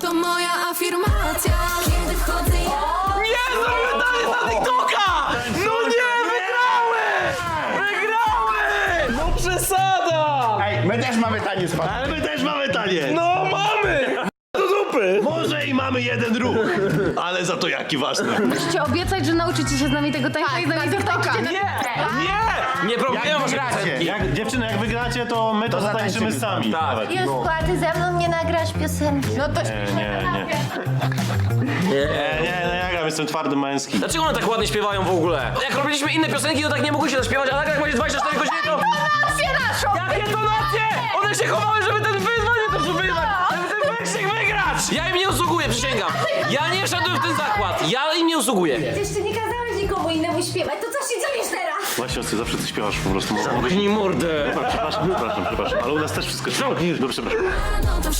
To moja afirmacja Kiedy wchodzę ja Nie, zrobię dalej na TikToka! No nie, wygrały! Wygrały! No przesada! Ej, my też mamy taniec, pan. Ale my też mamy taniec. No dupy! Może i mamy jeden ruch, ale za to jaki ważny. Musicie obiecać, że nauczycie się z nami tego tańca i z nami zatańczycie na Nie! Nie! Nie próbuję Jak dziewczyny, jak wygracie, to my to, zatańczymy sami. Tak. Już ty ze mną nie nagrasz piosenki. No to Nie, nie, nie. Nie, nie, no ja gram, jestem twardy męski. Dlaczego one tak ładnie śpiewają w ogóle? Jak robiliśmy inne piosenki, to tak nie mogły się zaśpiewać, a tak jak będzie 24 godziny, to... Tonację naszą! Jakie tonacje! One się chowały, żeby ten wyzwanie to wygrać! Ja im nie usługuję, przysięgam! Ja nie wszedłem w ten zakład! Ja im nie usługuję! Jeszcze nie kazałeś nikomu innemu śpiewać, to co się dzieje teraz? Właśnie, ty zawsze ty śpiewasz po prostu. Zamknij mordę! Przepraszam, przepraszam, przepraszam, ale u nas też wszystko... Dobrze, przepraszam. No to